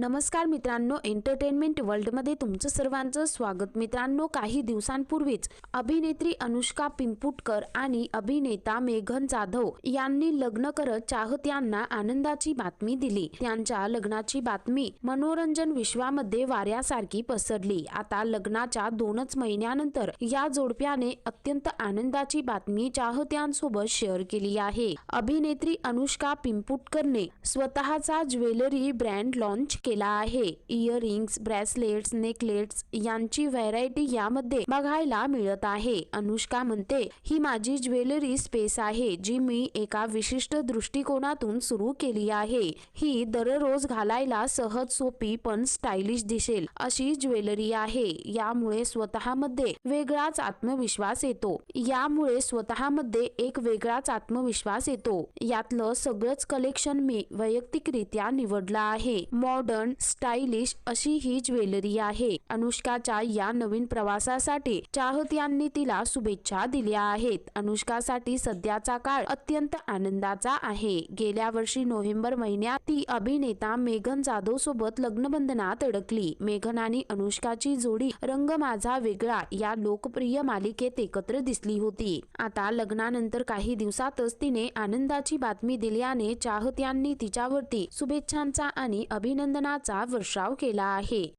नमस्कार मित्रांनो एंटरटेनमेंट वर्ल्डमध्ये तुमचं सर्वांचं स्वागत. मित्रांनो काही दिवसांपूर्वीच अभिनेत्री अनुष्का पिंपुटकर आणि अभिनेता मेघन जाधव यांनी लग्न करत चाहत्यांना आनंदाची बातमी दिली. त्यांच्या लग्नाची बातमी मनोरंजन विश्वामध्ये वाऱ्यासारखी पसरली. आता लग्नाच्या दोनच महिन्यानंतर या जोडप्याने अत्यंत आनंदाची बातमी चाहत्यांसोबत शेअर केली आहे. अभिनेत्री अनुष्का पिंपुटकरने स्वतःचा ज्वेलरी ब्रँड लॉन्च केला आहे. इयरिंग्स ब्रेसलेट्स नेकलेट्स यांची व्हरायटी यामध्ये बघायला मिळत आहे. अनुष्का म्हणते ही माझी ज्वेलरी स्पेस आहे जी मी एका विशिष्ट दृष्टिकोनातून सुरू केली आहे. ही दररोज घालायला सहज सोपी पण स्टायलिश दिसेल अशी ज्वेलरी आहे. यामुळे स्वतःमध्ये वेगळाच आत्मविश्वास येतो. यामुळे स्वतःमध्ये एक वेगळाच आत्मविश्वास येतो. यातलं सगळंच कलेक्शन मी वैयक्तिकरित्या निवडलं आहे. मॉडर्न स्टाईलिश अशी ही ज्वेलरी आहे. अनुष्काच्या या नवीन प्रवासासाठी चाहत्यांनी तिला शुभेच्छा दिल्या आहेत. अनुष्कासाठी सध्याचा काळ अत्यंत आनंदाचा आहे. गेल्या वर्षी नोव्हेंबर महिन्यात ती अभिनेता मेघन जाधव सोबत लग्नबंधनात अडकली. मेघन आणि अनुष्काची जोडी रंग माझा वेगळा या लोकप्रिय मालिकेत एकत्र दिसली होती. आता लग्नानंतर काही दिवसातच तिने आनंदाची बातमी दिल्याने चाहत्यांनी तिच्यावरती शुभेच्छांचा आणि अभिनंदन अभिनंदनाचा वर्षाव केला आहे.